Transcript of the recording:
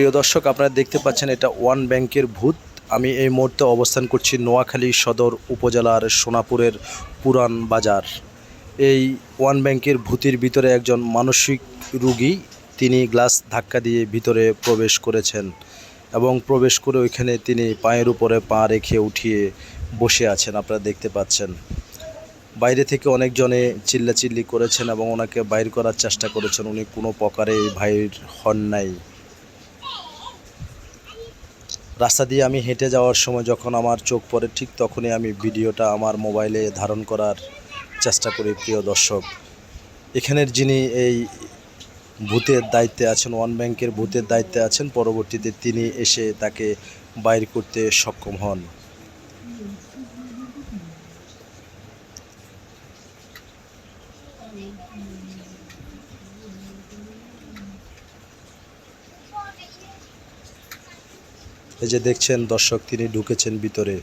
প্রিয় দর্শক, আপনারা দেখতে পাচ্ছেন এটা ওয়ান ব্যাংকের ভূত। আমি এই মুহূর্তে অবস্থান করছি নোয়াখালী সদর উপজেলার সোনাপুরের পুরান বাজার। এই ওয়ান ব্যাংকের ভূতির ভিতরে একজন মানসিক রুগী, তিনি গ্লাস ধাক্কা দিয়ে ভিতরে প্রবেশ করেছেন এবং প্রবেশ করে ওইখানে তিনি পায়ের উপরে পা রেখে উঠিয়ে বসে আছেন, আপনারা দেখতে পাচ্ছেন। বাইরে থেকে অনেকজনে চিল্লাচিল্লি করেছেন এবং ওনাকে বাইর করার চেষ্টা করেছেন। উনি কোনো প্রকারে ভাইয়ের হন নাই। রাস্তা দিয়ে আমি হেঁটে যাওয়ার সময় যখন আমার চোখ পড়ে, ঠিক তখনই আমি ভিডিওটা আমার মোবাইলে ধারণ করার চেষ্টা করি, প্রিয় দর্শক। এখানের যিনি এই ভূতের দায়িত্বে আছেন, ওয়ান ব্যাংকের ভূতের দায়িত্বে আছেন, পরবর্তীতে তিনি এসে তাকে বাইর করতে সক্ষম হন। এই যে দেখছেন দর্শক তিনি ঢুকেছেন ভিতরে।